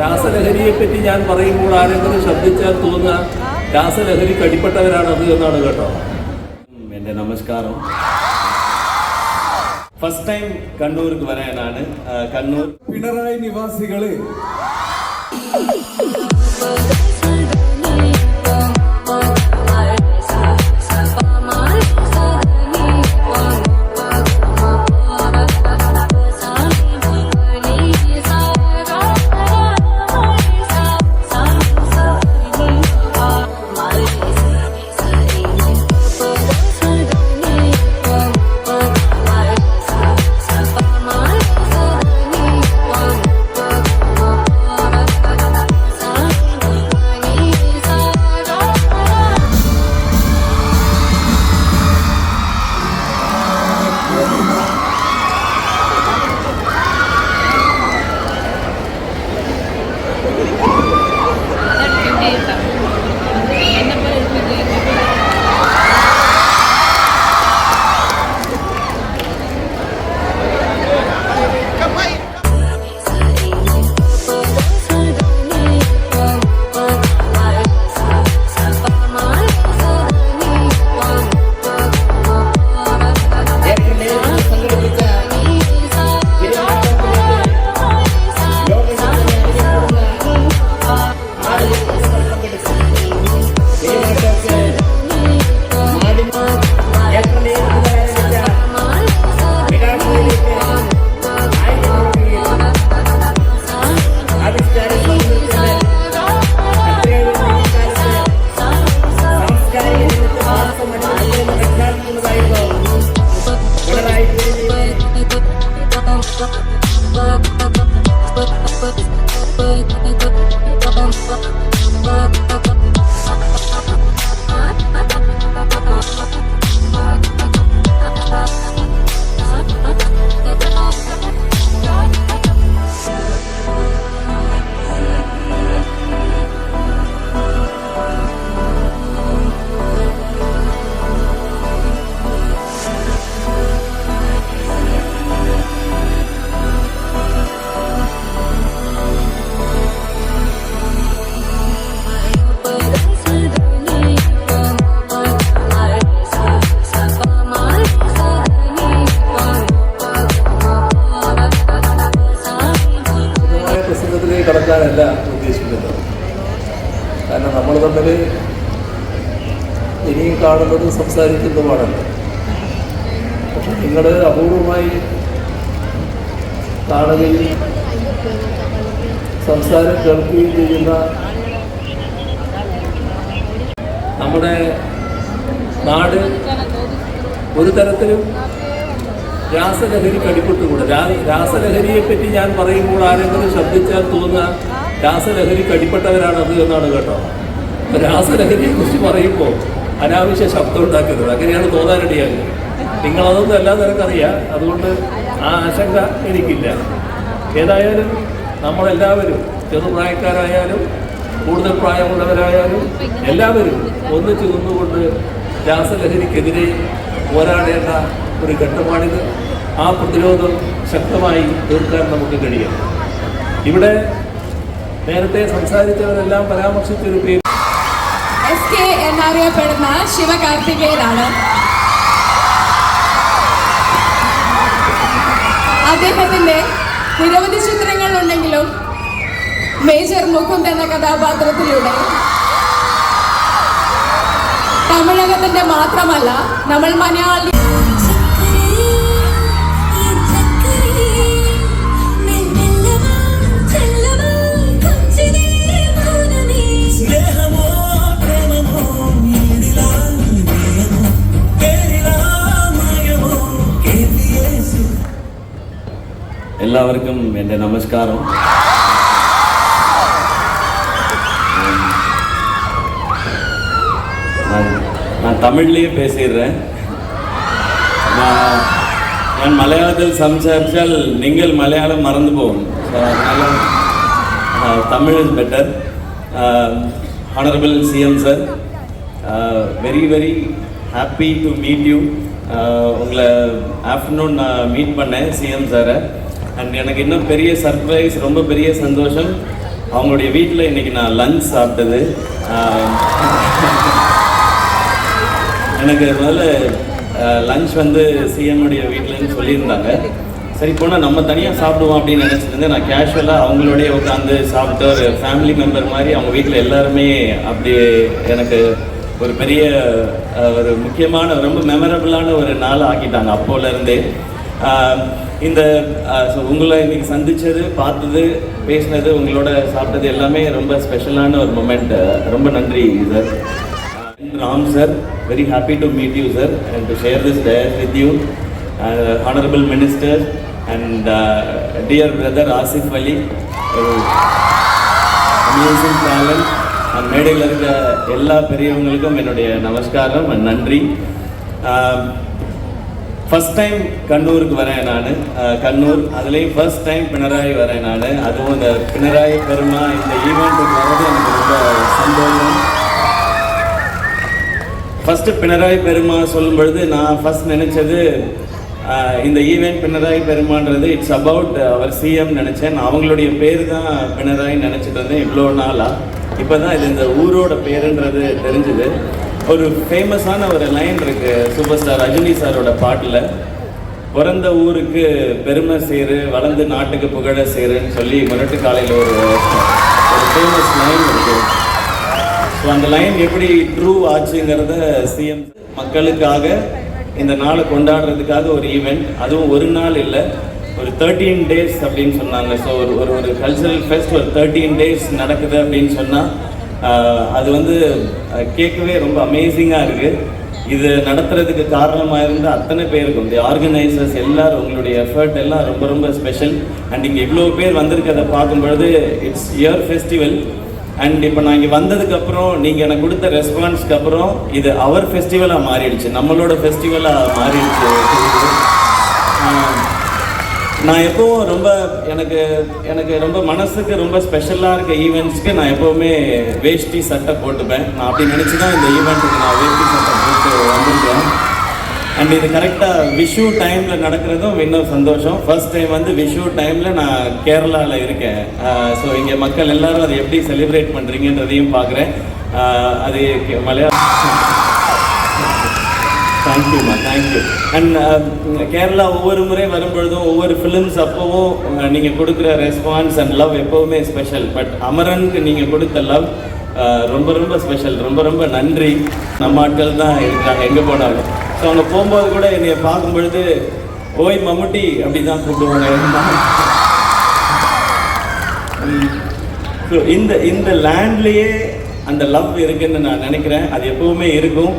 രാസലഹരിയെ പറ്റി ഞാൻ പറയുമ്പോൾ ആരെങ്കിലും ശ്രദ്ധിച്ചാൽ തോന്നുക രാസലഹരിക്ക് അത് എന്നാണ് കേട്ടോ. എന്റെ നമസ്കാരം. ഫസ്റ്റ് ടൈം കണ്ണൂർക്ക് വരാനാണ്. കണ്ണൂർ പിണറായി നിവാസികൾ. കാണുന്നത് പാടല്ല പക്ഷെ നിങ്ങൾ അപൂർവമായി കാണുകയും സംസാരം കേൾക്കുകയും ചെയ്യുന്ന നമ്മുടെ നാട് ഒരു തരത്തിലും രാസലഹരിക്ക് കടിപ്പെട്ടുകൂടെ രാ- രാസലഹരിയെ പറ്റി ഞാൻ പറയുമ്പോൾ ആരെങ്കിലും ശ്രദ്ധിച്ചാൽ തോന്നുക രാസലഹരിക്ക് അത് എന്നാണ് കേട്ടോ. രാസലഹരിയെ കുറിച്ച് പറയുമ്പോൾ അനാവശ്യ ശബ്ദം ഉണ്ടാക്കരുത്. അങ്ങനെയാണ് തോന്നാനിടയാകുന്നത് നിങ്ങളതൊന്നും എല്ലാം നിനക്കറിയാം അതുകൊണ്ട് ആ ആശങ്ക എനിക്കില്ല. ഏതായാലും നമ്മളെല്ലാവരും ചെറുപ്രായക്കാരായാലും കൂടുതൽ പ്രായമുള്ളവരായാലും എല്ലാവരും ഒന്നിച്ചു നിന്നുകൊണ്ട് രാസലഹരിക്കെതിരെ പോരാടേണ്ട ഒരു ഘട്ടമാണിത്. ആ പ്രതിരോധം ശക്തമായി തീർക്കാൻ നമുക്ക് കഴിയും ഇവിടെ നേരത്തെ സംസാരിച്ചവരെല്ലാം പരാമർശിച്ചൊരു പേര് എസ് കെ എന്നറിയപ്പെടുന്ന ശിവകാർത്തികേയനാണ്. അദ്ദേഹത്തിന്റെ നിരവധി ചിത്രങ്ങൾ ഉണ്ടെങ്കിലും മേജർ മുകുന്ദ് എന്ന കഥാപാത്രത്തിലൂടെ തമിഴകത്തിന്റെ മാത്രമല്ല നമ്മൾ മലയാളി എല്ലാവർക്കും എൻ്റെ നമസ്കാരം நான் நான் தமிழ்லேயே பேசிடுறேன் நான் நான் மலையாளத்தில் സംസാരിച്ചാൽ നിങ്ങൾ മലയാളം മറന്നു പോകും So, அதனால uh, Tamil is better honourable CM sir very very happy to meet you உங்களை ஆஃப்டர்நூன் நான் மீட் பண்ணேன் சிஎம் சாரை அண்ட் எனக்கு இன்னும் பெரிய சர்ப்ரைஸ் ரொம்ப பெரிய சந்தோஷம். அவங்களுடைய வீட்டில் இன்றைக்கி நான் லஞ்ச் சாப்பிட்டது. எனக்கு முதல்ல லஞ்ச் வந்து சிஎம்முடைய வீட்டிலன்னு சொல்லியிருந்தாங்க. சரி போனால் நம்ம தனியாக சாப்பிடுவோம் அப்படின்னு நினச்சிட்டு நான் கேஷுவலாக அவங்களோடய உட்காந்து சாப்பிட்டு ஒரு ஃபேமிலி மெம்பர் மாதிரி அவங்க வீட்டில் எல்லாருமே அப்படி எனக்கு ஒரு பெரிய ஒரு முக்கியமான ரொம்ப மெமரபிளான ஒரு நாள் ஆக்கிட்டாங்க அப்போலேருந்தே இந்த அஹ், உங்களை இன்னைக்கு சந்திச்சது பார்த்தது பேசினது உங்களோட சாப்பிட்டது எல்லாமே ரொம்ப ஸ்பெஷலான ஒரு மூமெண்ட் ரொம்ப நன்றி sir Ram sir very happy to meet you sir and to share this day with you honourable minister and dear brother Asif Ali Asif amazing talent and மேடையில் இருக்க எல்லா பெரியவங்களுக்கும் என்னுடைய நமஸ்காரம் and நன்றி. Um, ஃபஸ்ட் டைம் கண்ணூருக்கு வரேன் நான். கண்ணூர். அதுலேயும் ஃபர்ஸ்ட் டைம் பினராயி வரேன் நான். அதுவும் இந்த பினராயி பெருமா இந்த ஈவெண்ட்டுக்கு வர்றது எனக்கு ரொம்ப சந்தோஷம். ஃபஸ்ட்டு பினராயி பெருமா சொல்லும் பொழுது நான் ஃபஸ்ட் நினச்சது இந்த ஈவெண்ட் பினராயி பெருமான்றது இட்ஸ் அபவுட் அவர் சிஎம் நினச்சேன். நான் அவங்களுடைய பேர் தான் பினராயி நினச்சிட்டு இருந்தேன் இவ்வளோ நாளாக இப்போ தான் இது இந்த ஊரோட பேருன்றது தெரிஞ்சுது. ஒரு ஃபேமஸான ஒரு லைன் இருக்கு சூப்பர் ஸ்டார் ரஜினி சாரோட பாட்டில். பிறந்த ஊருக்கு பெருமை சேரு வளர்ந்து நாட்டுக்கு புகழ சேருன்னு சொல்லி முரட்டு காலையில் ஒரு ஒரு ஃபேமஸ் லைன் இருக்குது ஸோ அந்த லைன் எப்படி ட்ரூ ஆச்சுங்கிறத சிஎம் மக்களுக்காக இந்த நாளை கொண்டாடுறதுக்காக ஒரு ஈவெண்ட் அதுவும் ஒரு நாள் இல்லை ஒரு தேர்ட்டீன் டேஸ் அப்படின்னு சொன்னாங்க. ஸோ ஒரு ஒரு ஒரு கல்ச்சரல் ஃபெஸ்ட் ஒரு தேர்ட்டீன் டேஸ் நடக்குது அப்படின்னு சொன்னால் அது வந்து கேட்கவே ரொம்ப அமேசிங்காக இருக்குது இது நடத்துறதுக்கு காரணமாக இருந்த அத்தனை பேருக்கும் இந்த ஆர்கனைசர்ஸ் எல்லாரும் உங்களுடைய எஃபர்ட் எல்லாம் ரொம்ப ரொம்ப ஸ்பெஷல் அண்ட் இங்கே இவ்வளோ பேர் வந்திருக்கிறத பார்க்கும்பொழுது இட்ஸ் இயர் ஃபெஸ்டிவல் அண்ட் இப்போ நான் இங்கே வந்ததுக்கப்புறம் நீங்கள் எனக்கு கொடுத்த ரெஸ்பான்ஸ்க்கு அப்புறம் இது அவர் ஃபெஸ்டிவலாக மாறிடுச்சு. நம்மளோட ஃபெஸ்டிவலாக மாறிடுச்சு. நான் எப்பவும் ரொம்ப எனக்கு எனக்கு ரொம்ப மனசுக்கு ரொம்ப ஸ்பெஷலாக இருக்க ஈவெண்ட்ஸ்க்கு நான் எப்போவுமே வேஷ்டி சட்டை போட்டுப்பேன். நான் அப்படி நினச்சி தான் இந்த ஈவெண்ட்டுக்கு நான் வேஷ்டி சட்டை போட்டு வந்திருக்கேன். அண்ட் இது கரெக்டாக விஷு டைமில் நடக்கிறதும் இன்னும் சந்தோஷம். ஃபர்ஸ்ட் டைம் வந்து விஷு டைமில் நான் கேரளாவில் இருக்கேன். ஸோ இங்கே மக்கள் எல்லோரும் அதை எப்படி செலிப்ரேட் பண்ணுறீங்கன்றதையும் பார்க்குறேன் அது கே- மலையாள தேங்க்யூம்மா தேங்க்யூ அண்ட் கேரளா um, ஒவ்வொரு முறை வரும்பொழுதும் ஒவ்வொரு ஃபிலிம்ஸ் அப்போவும் uh, நீங்கள் கொடுக்குற ரெஸ்பான்ஸ் அண்ட் லவ் எப்போவுமே ஸ்பெஷல் பட் அமரனுக்கு நீங்கள் கொடுத்த லவ் uh, ரொம்ப ரொம்ப ஸ்பெஷல் ரொம்ப ரொம்ப நன்றி. நம்ம ஆட்கள் தான் இருக்காங்க எங்கே போனாலும். ஸோ அவங்க போகும்போது கூட என்னை பார்க்கும்பொழுது ஓய் மம்முட்டி அப்படி தான் கூப்பிடுவாங்க. ஸோ இந்த இந்த லேண்ட்லேயே அந்த லவ் இருக்குன்னு நான் நினைக்கிறேன். அது எப்போவுமே இருக்கும்.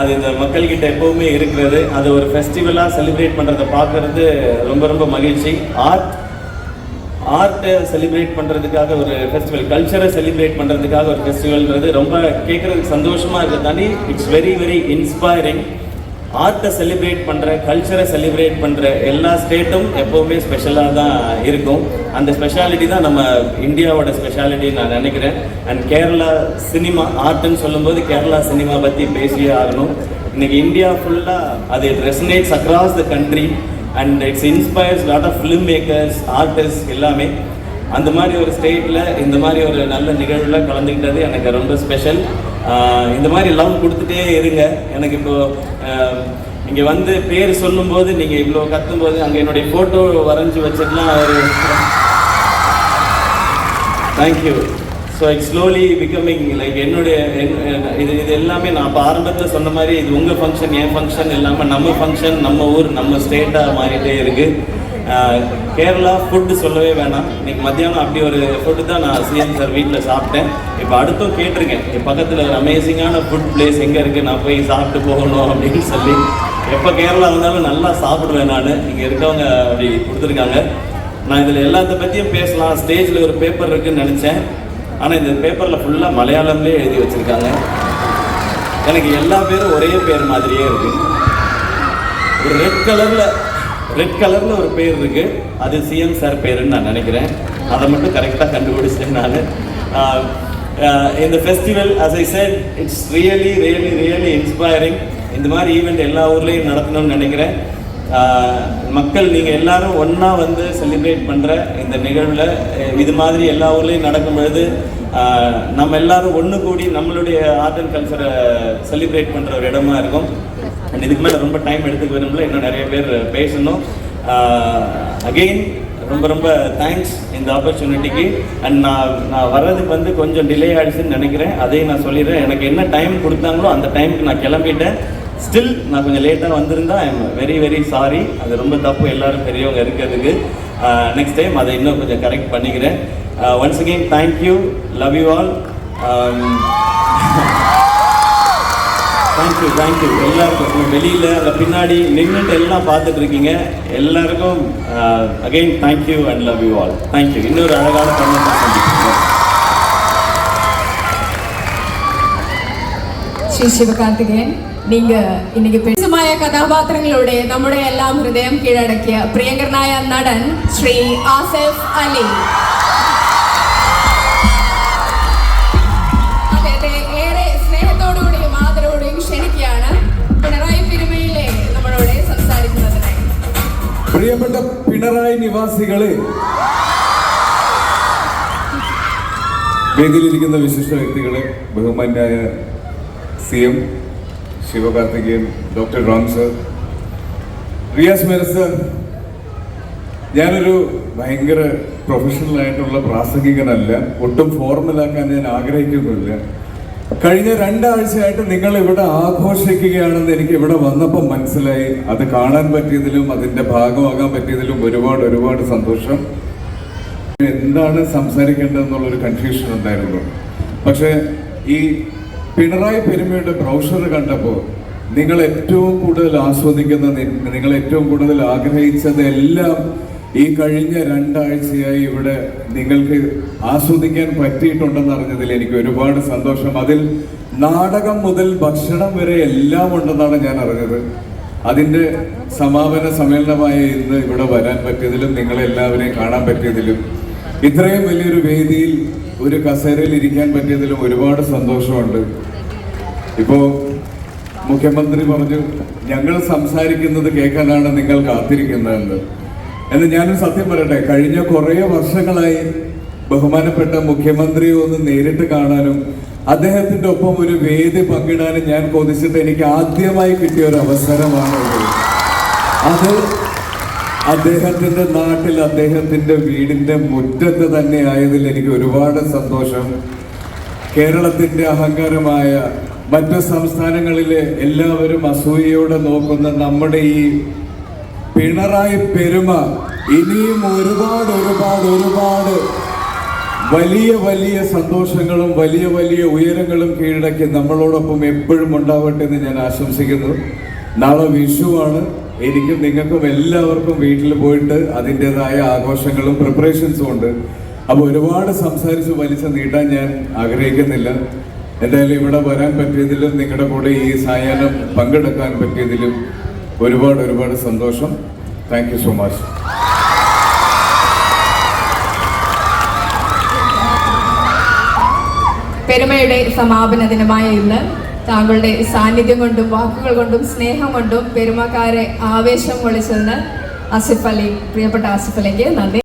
அது இந்த மக்கள்கிட்ட எப்பவுமே இருக்கிறது. அது ஒரு ஃபெஸ்டிவலாக செலிப்ரேட் பண்ணுறதை பார்க்கறது ரொம்ப ரொம்ப மகிழ்ச்சி. ஆர்ட் ஆர்ட்டை செலிப்ரேட் பண்ணுறதுக்காக ஒரு ஃபெஸ்டிவல் கல்ச்சரை செலிப்ரேட் பண்ணுறதுக்காக ஒரு ஃபெஸ்டிவல்ன்றது ரொம்ப கேட்குறதுக்கு சந்தோஷமாக இருக்கிறது தாண்டி இட்ஸ் வெரி வெரி இன்ஸ்பைரிங் ஆர்ட்டை செலிப்ரேட் பண்ணுற கல்ச்சரை செலிப்ரேட் பண்ணுற எல்லா ஸ்டேட்டும் எப்போவுமே ஸ்பெஷலாக தான் இருக்கும். அந்த ஸ்பெஷாலிட்டி தான் நம்ம இந்தியாவோட ஸ்பெஷாலிட்டி நான் நினைக்கிறேன். அண்ட் கேரளா சினிமா ஆர்ட்னு சொல்லும்போது கேரளா சினிமா பற்றி பேசியே ஆகணும். இன்னைக்கு இந்தியா ஃபுல்லாக அது resonates across the country and it's inspires lot of filmmakers artist எல்லாமே. அந்த மாதிரி ஒரு ஸ்டேட்டில் இந்த மாதிரி ஒரு நல்ல நிகழ்வில் கலந்துக்கிட்டது எனக்கு ரொம்ப ஸ்பெஷல் இந்த மாதிரி லவ் கொடுத்துட்டே இருங்க. எனக்கு இப்போது இங்கே வந்து பேர் சொல்லும்போது நீங்கள் இவ்வளோ கத்தும்போது அங்கே என்னுடைய ஃபோட்டோ வரைஞ்சி வச்சிடலாம் ஒரு thank you so it's slowly becoming like என்னுடைய என்- இது இது எல்லாமே நான் இப்போ ஆரம்பத்தில் சொன்ன மாதிரி இது உங்கள் ஃபங்க்ஷன் என் ஃபங்க்ஷன் இல்லாமல் நம்ம ஃபங்க்ஷன் நம்ம ஊர் நம்ம ஸ்டேட்டாக மாறிட்டே இருக்குது கேரளா ஃபுட்டு சொல்லவே வேணாம். இன்னைக்கு மத்தியானம் அப்படி ஒரு ஃபுட்டு தான் நான் சிஎம் சார் வீட்டில் சாப்பிட்டேன். இப்போ அடுத்தும் கேட்டிருக்கேன். என் பக்கத்தில் ஒரு அமேசிங்கான ஃபுட் பிளேஸ் எங்கே இருக்குது நான் போய் சாப்பிட்டு போகணும் அப்படின்னு சொல்லி. எப்போ கேரளா வந்தாலும் நல்லா சாப்பிடுவேன் நான். இங்கே இருக்கவங்க அப்படி கொடுத்துருக்காங்க. நான் இதில் எல்லாத்த பற்றியும் பேசலாம். ஸ்டேஜில் ஒரு பேப்பர் இருக்குதுன்னு நினச்சேன். ஆனால் இந்த பேப்பரில் ஃபுல்லாக மலையாளம்லேயே எழுதி வச்சுருக்காங்க. எனக்கு எல்லா பேரும் ஒரே பேர் மாதிரியே இருக்கு. ஒரு ரெட் கலரில் ரெட் கலரில் ஒரு பேர் இருக்குது அது சிஎம் சார் பேருன்னு நான் நினைக்கிறேன். அதை மட்டும் கரெக்டாக கண்டுபிடிச்சேன் நான். இந்த festival as I said it's really really really inspiring இந்த மாதிரி ஈவெண்ட் எல்லா ஊர்லேயும் நடத்தணும்னு நினைக்கிறேன். மக்கள் நீங்கள் எல்லாரும் ஒன்றா வந்து செலிப்ரேட் பண்ணுற இந்த நிகழ்வில் இது மாதிரி எல்லா ஊர்லேயும் நடக்கும் பொழுது நம்ம எல்லாரும் ஒன்று கூடி நம்மளுடைய ஆர்ட் அண்ட் கல்ச்சரை செலிப்ரேட் பண்ணுற ஒரு இடமா இருக்கும். அண்ட் இதுக்கு மேலே ரொம்ப டைம் எடுத்துக்க விரும்பல. இன்னும் நிறைய பேர் பேசணும். அகெயின் ரொம்ப ரொம்ப தேங்க்ஸ் இந்த ஆப்பர்ச்சுனிட்டிக்கு அண்ட் நான் நான் வர்றதுக்கு வந்து கொஞ்சம் டிலே ஆயிடுச்சுன்னு நினைக்கிறேன். அதையும் நான் சொல்லிடுறேன். எனக்கு என்ன டைம் கொடுத்தாங்களோ அந்த டைமுக்கு நான் கிளம்பிட்டேன். ஸ்டில் நான் கொஞ்சம் லேட்டாக வந்திருந்தா I am very very sorry அது ரொம்ப தப்பு. எல்லாரும் பெரியவங்க இருக்கிறதுக்கு. நெக்ஸ்ட் டைம் அதை இன்னும் கொஞ்சம் கரெக்ட் பண்ணிக்கிறேன். Once again thank you love you all thank you thank you எல்லாருக்கும் வெளியில் அதில் பின்னாடி நின்றுட்டு எல்லாம் பார்த்துட்டு இருக்கீங்க. எல்லாருக்கும் again thank you and love you all thank you இன்னொரு அழகான பண்ண ஸ்ரீ சிவகார்த்திகேயன் நீங்க இன்னைக்கு പേശമായ കഥാപാത്രങ്ങളുടെ எல்லாம் ஹிருதயம் கீழடக்கிய കീഴടക്കിയ പ്രിയങ്കരനായ നടൻ ശ്രീ ആസിഫ് അലി പ്രിയപ്പെട്ട പിണറായി നിവാസികളെ. വേദിയിലിരിക്കുന്ന വിശിഷ്ട വ്യക്തികളെ ബഹുമാന്യായ C M Sivakarthikeyan doctor Ram sir Riyas Mera sir. ഞാനൊരു ഭയങ്കര പ്രൊഫഷണൽ ആയിട്ടുള്ള പ്രാസംഗികനല്ല ഒട്ടും ഫോർമലാക്കാൻ ഞാൻ ആഗ്രഹിക്കുന്നില്ല കഴിഞ്ഞ രണ്ടാഴ്ചയായിട്ട് നിങ്ങൾ ഇവിടെ ആഘോഷിക്കുകയാണെന്ന് എനിക്ക് ഇവിടെ വന്നപ്പോൾ മനസ്സിലായി. അത് കാണാൻ പറ്റിയതിലും അതിന്റെ ഭാഗമാകാൻ പറ്റിയതിലും ഒരുപാട് ഒരുപാട് സന്തോഷം. എന്താണ് സംസാരിക്കേണ്ടതെന്നുള്ളൊരു കൺഫ്യൂഷൻ ഉണ്ടായിരുന്നു. പക്ഷേ ഈ പിണറായി പെരുമയുടെ ബ്രൗഷർ കണ്ടപ്പോൾ നിങ്ങൾ ഏറ്റവും കൂടുതൽ ആസ്വദിക്കുന്ന നിങ്ങൾ ഏറ്റവും കൂടുതൽ ആഗ്രഹിച്ചതെല്ലാം ഈ കഴിഞ്ഞ രണ്ടാഴ്ചയായി ഇവിടെ നിങ്ങൾക്ക് ആസ്വദിക്കാൻ പറ്റിയിട്ടുണ്ടെന്ന് അറിഞ്ഞതിൽ എനിക്ക് ഒരുപാട് സന്തോഷം. അതിൽ നാടകം മുതൽ ഭക്ഷണം വരെ എല്ലാം ഉണ്ടെന്നാണ് ഞാൻ അറിഞ്ഞത്. അതിന്റെ സമാപന സമ്മേളനമായ ഇന്ന് ഇവിടെ വരാൻ പറ്റിയതിലും നിങ്ങളെല്ലാവരെയും കാണാൻ പറ്റിയതിലും ഇത്രയും വലിയൊരു വേദിയിൽ ഒരു കസേരയിൽ ഇരിക്കാൻ പറ്റിയതിലും ഒരുപാട് സന്തോഷമുണ്ട്. ഇപ്പോ മുഖ്യമന്ത്രി പറഞ്ഞു ഞങ്ങൾ സംസാരിക്കുന്നത് കേൾക്കാനാണ് നിങ്ങൾ കാത്തിരിക്കുന്നതെന്ന്. എന്ന് ഞാനൊരു സത്യം പറയട്ടെ കഴിഞ്ഞ കുറേ വർഷങ്ങളായി ബഹുമാനപ്പെട്ട മുഖ്യമന്ത്രിയെ ഒന്ന് നേരിട്ട് കാണാനും അദ്ദേഹത്തിന്റെ ഒപ്പം ഒരു വേദി പങ്കിടാനും ഞാൻ കൊതിച്ചിട്ട് എനിക്ക് ആദ്യമായി കിട്ടിയ ഒരു അവസരമാണ്. അത് അദ്ദേഹത്തിന്റെ നാട്ടിൽ അദ്ദേഹത്തിന്റെ വീടിന്റെ മുറ്റത്ത് തന്നെ ആയതിൽ എനിക്ക് ഒരുപാട് സന്തോഷം കേരളത്തിന്റെ അഹങ്കാരമായ മറ്റു സംസ്ഥാനങ്ങളിലെ എല്ലാവരും അസൂയയോടെ നോക്കുന്ന നമ്മുടെ ഈ പിണറായി പെരുമ ഇനിയും ഒരുപാട് ഒരുപാട് ഒരുപാട് വലിയ വലിയ സന്തോഷങ്ങളും വലിയ വലിയ ഉയരങ്ങളും കീഴടക്കി നമ്മളോടൊപ്പം എപ്പോഴും ഉണ്ടാവട്ടെ എന്ന് ഞാൻ ആശംസിക്കുന്നു. നാളെ വിഷുവാണ് എനിക്കും നിങ്ങൾക്കും എല്ലാവർക്കും വീട്ടിൽ പോയിട്ട് അതിന്റെതായ ആഘോഷങ്ങളും പ്രിപ്പറേഷൻസും ഉണ്ട്. അപ്പോൾ ഒരുപാട് സംസാരിച്ച് വലിച്ചു നീട്ടാൻ ഞാൻ ആഗ്രഹിക്കുന്നില്ല. എന്തായാലും ഇവിടെ വരാൻ പറ്റിയതിലും നിങ്ങളുടെ കൂടെ ഈ സായാഹ്നം പങ്കെടുക്കാൻ പറ്റിയതിലും ഒരുപാട് ഒരുപാട് സന്തോഷം. താങ്ക് യു സോ മച്ച് പെരുമയുടെ സമാപന ദിനമായ ഇന്ന് താങ്കളുടെ സാന്നിധ്യം കൊണ്ടും വാക്കുകൾ കൊണ്ടും സ്നേഹം കൊണ്ടും പെരുമക്കാരെ ആവേശം കൊള്ളിച്ചെന്ന് ആസിഫ് അലി പ്രിയപ്പെട്ട ആസിഫ് അലിക്ക് നന്ദി.